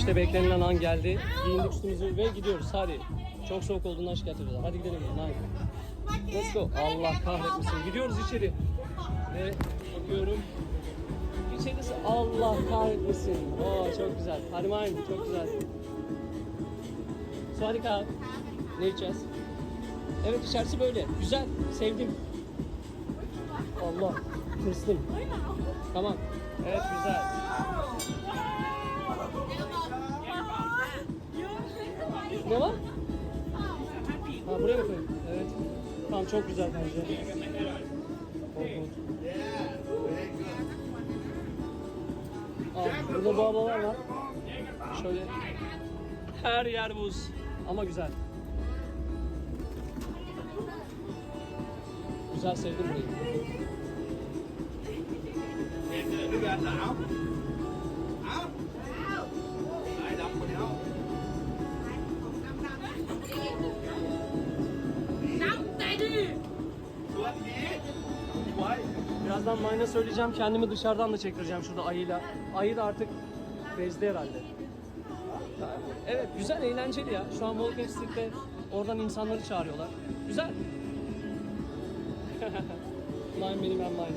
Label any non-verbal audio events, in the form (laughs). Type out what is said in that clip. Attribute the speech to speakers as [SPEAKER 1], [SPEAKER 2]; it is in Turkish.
[SPEAKER 1] İşte beklenilen an geldi. Giyindik üstümüzü ve gidiyoruz. Hadi. Çok soğuk olduğundan şikayet ediyorlar. Hadi gidelim. Nine. Let's go. Allah kahretmesin. Gidiyoruz içeri. Ve bakıyorum. İçerisi Allah kahretmesin. Oo çok güzel. Hadi Mine çok güzel. Suadika. Ne içeceğiz? Evet içerisi böyle. Güzel. Sevdim. Allah. Tırstım. Tamam. Evet güzel. Ne var? Ha buraya mı koyayım? Evet. Tamam çok güzel bence. Aa, burada bu havalar var. Şöyle her yer buz ama güzel. Güzel sevdim burayı. Birazdan Mayna söyleyeceğim. Kendimi dışarıdan da çektireceğim şurada ayıyla. Ayı da artık bezdi herhalde. Evet güzel eğlenceli ya. Şu an Walking Street'te oradan insanları çağırıyorlar. Güzel. (laughs) Mayın benim ben Mayın.